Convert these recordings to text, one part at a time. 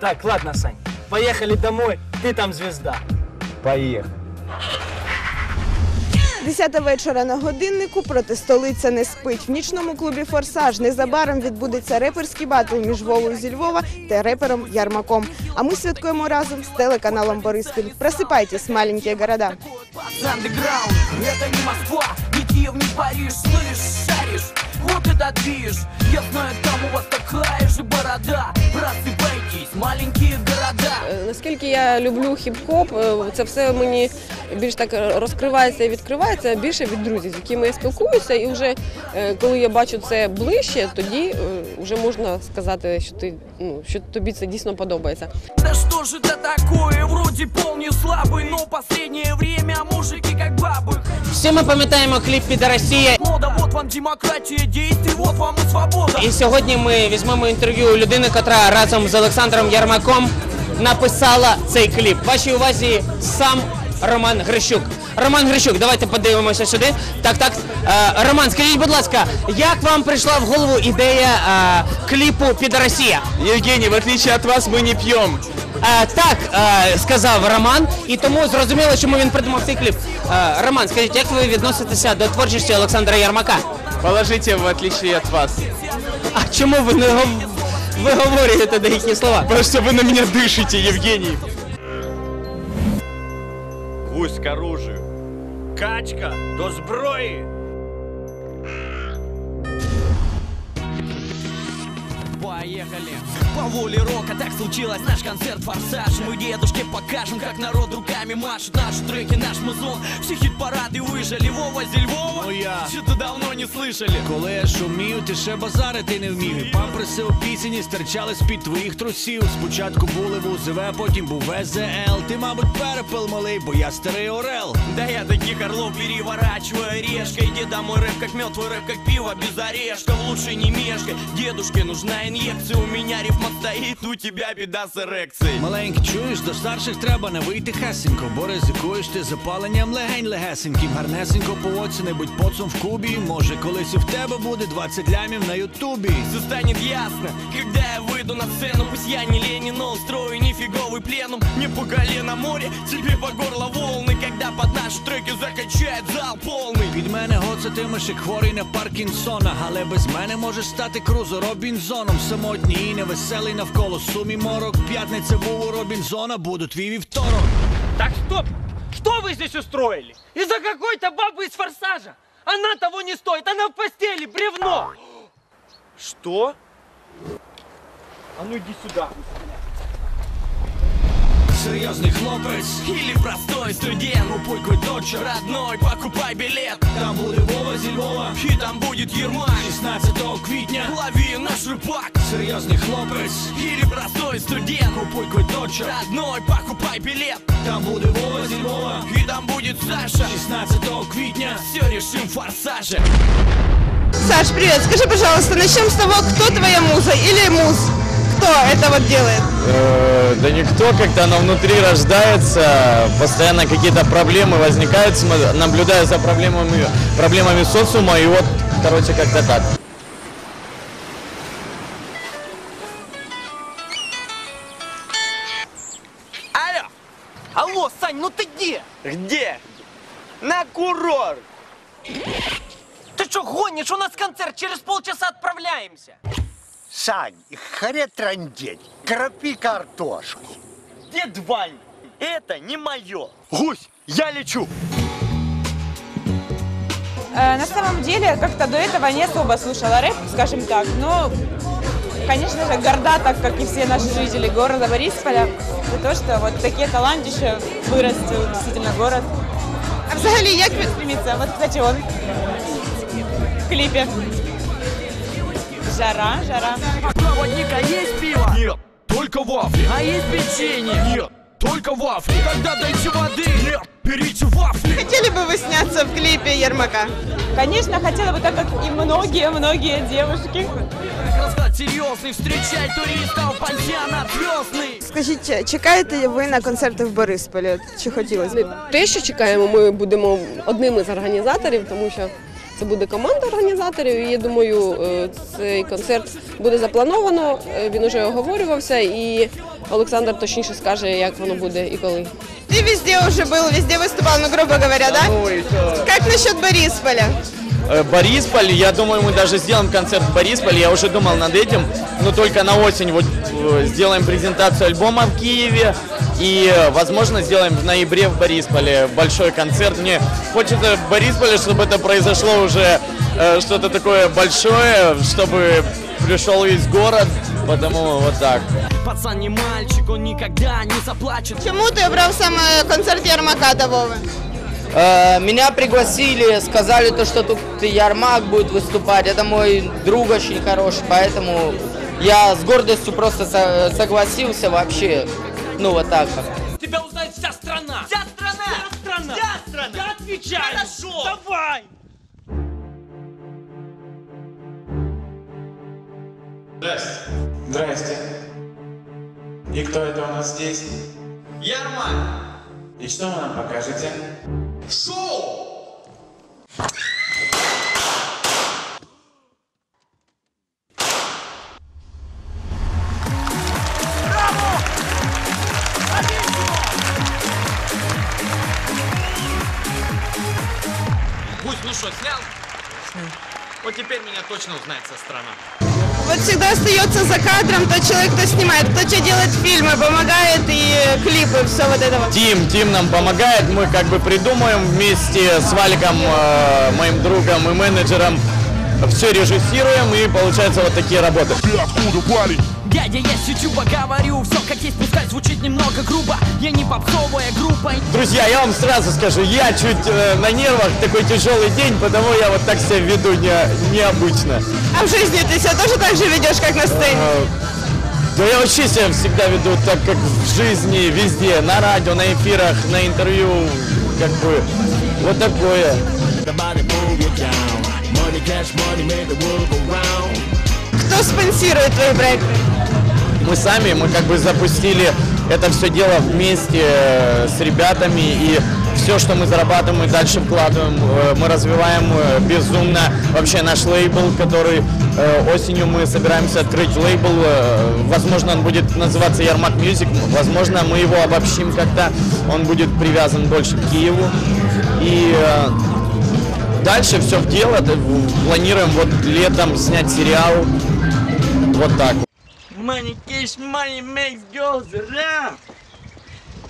Так, ладно, Сань, поехали домой, ты там звезда. Поехали. Десята вечора на годиннику, проте столиця не спить. В нічному клубі Форсаж незабаром відбудеться реперський батл між Вовою зі Львова та репером Ярмаком. А ми святкуємо разом з телеканалом Бориспіль. Просипайтесь, маленькі города. Андеграунд, это не Москва, не Киев, не Париж, слышь, шаришь, вот это движ Я знаю, там у вас такая же борода Просыпайтесь, маленькие города Е, Наскільки я люблю хіп-хоп, е, це все мені більш так розкривається і відкривається більше від друзів, з якими я спілкуюся. І вже е, коли я бачу це ближче, тоді е, вже можна сказати, що ти ну що тобі це дійсно подобається. Да что же это такое, вроде пол не слабый Но последнее время мужики как бабы Всі ми пам'ятаємо кліп «Підоросія». Мода, вот вам демократія, дійти, вот вам и свобода І сьогодні ми візьмемо інтерв'ю людини, яка разом з Олександром Ярмаком написала цей кліп. Вашій увазі сам Роман Грищук. Роман Грищук, давайте подивимося сюди. Так, так. Е, Роман, скажіть, будь ласка, як вам прийшла в голову ідея е, кліпу «Підоросія»? Евгений, в отличие от вас, мы не пьем. Е, так, е, сказав Роман, і тому зрозуміло, чому він придумав цей кліп. Е, Роман, скажіть, як ви відноситеся до творчості Олександра Ярмака? Положите в отличие от вас. А чому ви не гов- виговорюєте деякі слова? Потому что вы на меня дышите, Евгений. Гусь к оружию. Качка до зброї. Поехали! По воле рока так случилось наш концерт «Форсаж» Мы дедушке покажем, как народ руками машет Наши треки, наш музон, все хит-парады выжили Вова Зельвова, Ну я. что-то давно не слышали Коли я шумів, ти ще базарити не вмів. І Памперси опісені стирчали з-під твоїх трусів. Спочатку були в УЗВ, потім був ВЗЛ. Ти, мабуть, перепил малий, бо я старий орел. Да я таких орлов переворачиваю решкой Иди домой, рэп как мед, твой рэп как пиво без орешков Лучше не мешкай, дедушке нужна инъекция У меня рифма стоит, у тебя беда с эрекцией Маленький, чуєш, до старших треба не вийти хесенько, бо ризикуєш ти запаленням легень легесеньким. Гарнесенько поводься, не будь поцом в кубі. Може, колись і в тебе буде 20 лямів на ютубі. Все станет ясно, когда я выйду на сцену Пусть я не Ленин, но устрою нифиговый пленум Не по колено море, тебе по горло волны Когда под наши треки закачает зал полный Від мене гоцатимеш як хворий на Паркінсона, але без мене можеш стати крузо Робінзоном. Самотній і невеселий навколо сумі морок. П'ятниця був у Робінзона, буду твій вівторок. Так стоп! Что вы здесь устроили? Из-за какой-то бабы из форсажа! Она того не стоит, она в постели, бревно! Что? А ну иди сюда. Серйозний хлопець, Или простой студент купуй квиточок, Родной, покупай билет там буде Вова зі Львова. И там будет Ермак 16 квітня, Лови наш рыбак серйозний хлопець, Или простой студент купуй квиточок, Родной, покупай билет там буде Вова зі Львова. И там будет Саша 16 квітня. Все решим в форсаже Саш, привет. Скажи, пожалуйста, начнем с того, кто твоя муза или муз? Кто это вот делает? Э, да никто, как-то оно внутри рождается, постоянно какие-то проблемы возникают, наблюдая за проблемами, проблемами социума, и вот, короче, как-то так. Алло! Алло, Сань, ну ты где? Где? На курорт! Ты что, гонишь? У нас концерт, через полчаса отправляемся. Сань, харе трандеть, кропи картошку. Дед Вань, это не мое. Гусь, я лечу. Э, На самом деле, как-то до этого не особо слушала рэп, скажем так, но, конечно же, горда, так как и все наши жители города Борисполя, за то, что вот такие талантища вырастил действительно город. А взагалі, як він Стремится. Вот, кстати, он в клипе. Жара, жара. Проводника есть пиво? Нет, только вафли А есть печенье? Нет, только вафли Тогда дайте воды? Нет, берите вафли хотіли би ви сняться в кліпі Єрмака? Конечно, хотела бы, так как и многие-многие девушки. Расклад серьезный, встречай туристов, пансионат звездный Скажіть, чекаєте ви на концерти в Борисполі? От Чи хотілося б? Те, що чекаємо, ми будемо одним із організаторів, тому що це буде команда організаторів. І я думаю, е, цей концерт буде заплановано. е, Він уже оговорювався, і Олександр точніше скаже, як воно буде і коли. Ты везде уже был, везде выступал, ну, грубо говоря, да? Ну, и то- Как насчет Борисполя? Э, Борисполь, я думаю, мы даже сделаем концерт в Борисполе, я уже думал над этим, но только на осень вот э, сделаем презентацию альбома в Киеве и, возможно, сделаем в ноябре в Борисполе большой концерт. Мне хочется в Борисполе, чтобы это произошло уже э, что-то такое большое, чтобы пришел весь город, потому вот так. Пацан не мальчик, он никогда не заплачет Чому ти обрав саме концерт Ярмака та Вови? Э, Меня пригласили, сказали то, что тут Ярмак будет выступать. Это мой друг очень хороший, поэтому я с гордостью просто со- согласился вообще. Ну вот так вот. Тебя узнает вся страна. Вся страна. Вся страна. Вся страна. Я отвечаю. Хорошо. Давай. Здрасте. Здрасте. И кто это у нас здесь? Ярмак! И что вы нам покажете? Шоу! Ну что, снял? Вот теперь меня точно узнает вся страна. Вот всегда остается за кадром тот человек, кто снимает, кто что делает фильмы, помогает и клипы, все вот это вот. Тим, Тим нам помогает, мы как бы придумаем вместе с Валиком, э, моим другом и менеджером, все режиссируем и получается вот такие работы. Дядя, я с Ютуба говорю Все как есть, пускай звучит немного грубо Я не попсовая группа Друзья, я вам сразу скажу, я чуть э, на нервах, такой тяжелый день, потому я вот так себя веду не, необычно. А в жизни ты себя тоже так же ведешь, как на сцене? Э, Да я вообще себя всегда веду так, как в жизни, везде, на радио, на эфирах, на интервью, как бы вот такое. Кто спонсирует твои проекты? Мы сами, мы как бы запустили это все дело вместе э, с ребятами и все, что мы зарабатываем, мы дальше вкладываем, э, мы развиваем э, безумно. Вообще наш лейбл, который осенью мы собираемся открыть лейбл, возможно он будет называться Ярмак Мьюзик, возможно мы его обобщим как-то, он будет привязан больше к Киеву. И дальше все в дело, планируем вот летом снять сериал, вот так. Money cash, money makes girls around.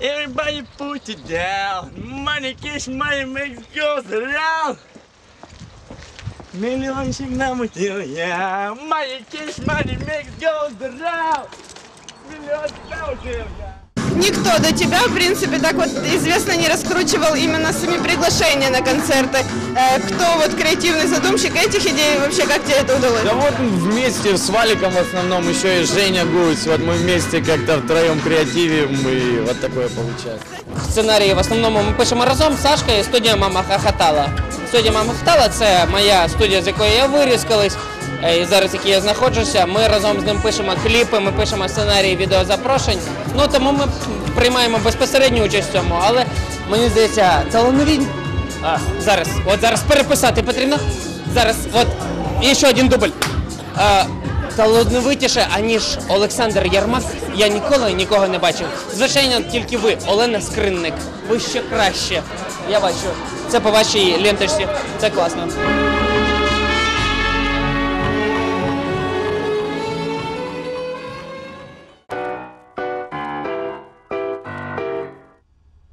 Everybody put it down. Money cash, money makes girls around. Миллиончик намутил я. Money cash, money makes girls around. Миллиончик намутил я. Никто до тебя, в принципе, так вот известно не раскручивал именно сами приглашения на концерты. Э, кто вот креативный задумщик этих идей, вообще как тебе это удалось? Да вот вместе с Валиком в основном еще и Женя Гусь. Вот мы вместе как-то втроем креативим и вот такое получается. Сценарії в основному ми пишемо разом з Сашкою і студія Мама Хахатала. Студія Мама Хахатала це моя студія, з якої я виріс колись. е, І зараз, в якій я знаходжуся, ми разом з ним пишемо кліпи, ми пишемо сценарії відеозапрошень. Ну тому ми приймаємо безпосередню участь в цьому. Але мені здається, талановітні. А, зараз, от зараз переписати потрібно. Зараз, от, і ще один дубль. А, талановитіше, аніж Олександр Ярмак, я ніколи нікого не бачив. Звичайно, тільки ви, Олена Скринник. Ви ще краще. Я бачу. Це по вашій ленточці. Це класно.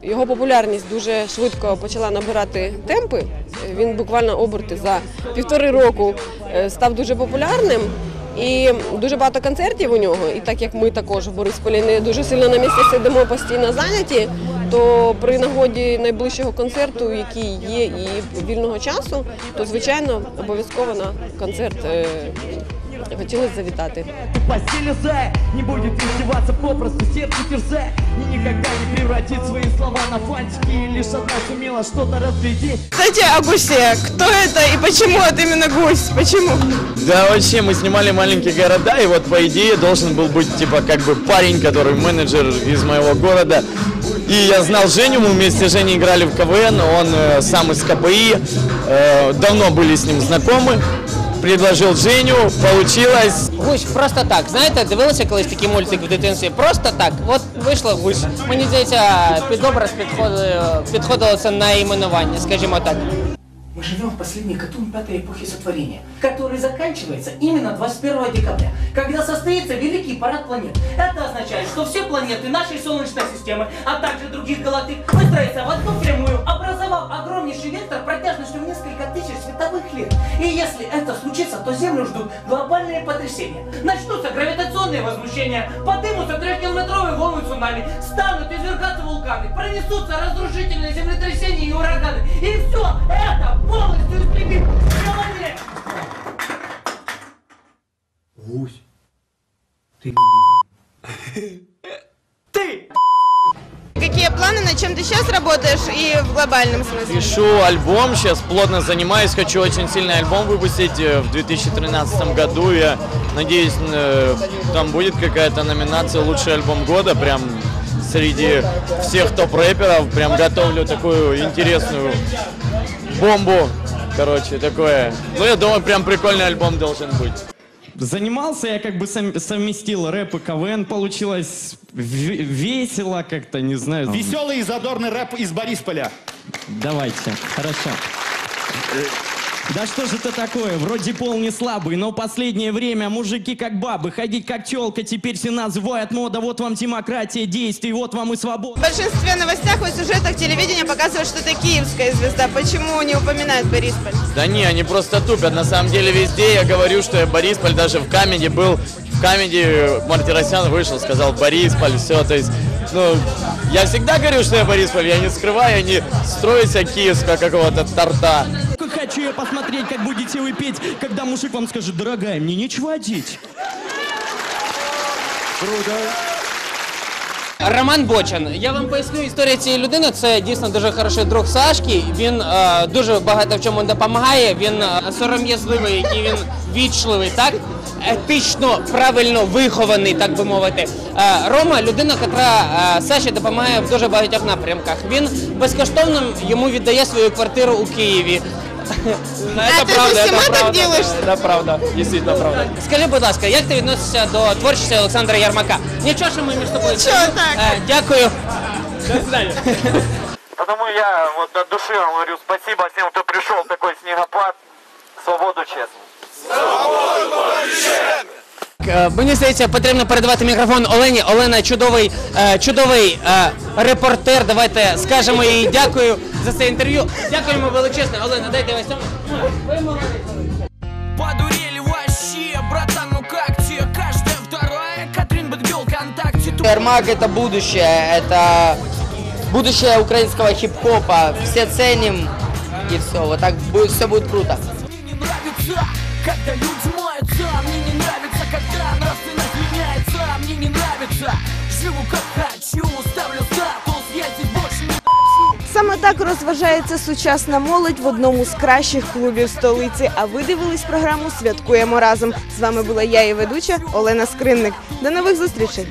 Його популярність дуже швидко почала набирати темпи. Він буквально оберти за півтори року е, став дуже популярним. І дуже багато концертів у нього. І так як ми також в Борисполі не дуже сильно на місці сидимо постійно зайняті, то при нагоді найближчого концерту, який є і вільного часу, то звичайно обов'язково на концерт е, хотілося завітати. постели зая Не будет издеваться попросту, сердце терзая И никогда не превратит свои слова на фантики И лишь одна сумела что-то разглядеть Кстати, о гусе. Кто это и почему это именно гусь? Почему? Да вообще, мы снимали маленькие города, и вот по идее должен был быть типа как бы парень, который менеджер из моего города. И я знал Женю, мы вместе с Женей играли в КВН, он э, сам из КПИ, э, давно были с ним знакомы. предложил Женю, получилось. Гусь просто так. Знаєте, дивилися колись такий мультик в дитинстві? Просто так. От вийшло гусь. Мені здається, під образ підходило, підходило це найменування, скажімо так. Мы живем в последний катун пятой эпохи сотворения, который заканчивается именно 21 декабря, когда состоится Великий парад планет. Это означает, что все планеты нашей Солнечной системы, а также других галактик, выстроятся в одну прямую, если это случится, то Землю ждут глобальные потрясения. Начнутся гравитационные возмущения, подымутся трехкилометровые волны цунами, станут извергаться вулканы, пронесутся разрушительные землетрясения и ураганы. И все это полностью истребит человек. Гусь. Какие планы, над чем ты сейчас работаешь и в глобальном смысле? Пишу альбом, сейчас плотно занимаюсь, хочу очень сильный альбом выпустить э, в 2013 году. Я надеюсь, э, там будет какая-то номинация «Лучший альбом года», прям среди всех топ-рэперов. Прям готовлю такую интересную бомбу, короче, такое. Ну, я думаю, прям прикольный альбом должен быть. Занимался я как бы совместил рэп и КВН, получилось в- весело как-то, не знаю. Веселый и задорный рэп из Борисполя. Давайте, хорошо. Да что же это такое? Вроде пол не слабый, но последнее время мужики как бабы, ходить как челка, теперь все называют мода, вот вам демократия действий, вот вам и В свобода. большинстве новостях и сюжетах телевидения показывают, что ты киевская звезда. Почему не упоминают Борисполь? Да не, они просто тупят. На самом деле везде я говорю, что я Борисполь, даже в Камеди был. В Камеди Мартиросян вышел, сказал Борисполь, все, то есть, ну, я всегда говорю, что я Борисполь, я не скрываю, я не строю себя киевского какого-то торта. Хочу я посмотреть, как будете вы петь, когда мужик вам скажет, дорогая, мне нечего одеть. Круто. Роман Бочан. Я вам поясню історію цієї людини. Це дійсно дуже хороший друг Сашки. Він е, дуже багато в чому допомагає. Він е, сором'язливий і він вічливий, так етично правильно вихований, так би мовити. Е, Рома людина, яка е, Саші допомагає в дуже багатьох напрямках. Він безкоштовно йому віддає свою квартиру у Києві. Ну, А це ти з правда, усіма це так правда. ділиш? Это правда, действительно правда. Скажи, будь ласка, як ти відносишся до творчості Олександра Ярмака? Нічого, що ми між тобою. Нічого, так. Е, Дякую. До свидания. Потому я вот от души вам говорю спасибо всем, кто пришел в такой снегопад. Свободу честно. Е, Мені здається, потрібно передавати мікрофон Олені. Олена чудовий, е, чудовий е, репортер. Давайте скажемо їй дякую за це інтерв'ю. Дякуємо величезно. Олена, дайте ось цьому. Ви молодець. Подурели вообще, братан, ну как тебе? Каждая вторая Катрин Бэтгелл ВКонтакте Ермак это будущее, это будущее украинского хип-хопа. Все ценим и все, вот так будет, все будет круто. Мне не нравится, когда люди маются Мне не нравится, когда нравственность меняется Мне не нравится, живу как хочу Ставлю статус, я здесь больше не Саме так розважається сучасна молодь в одному з кращих клубів столиці. А ви дивились програму Святкуємо разом. З вами була я і ведуча Олена Скринник. До нових зустрічей.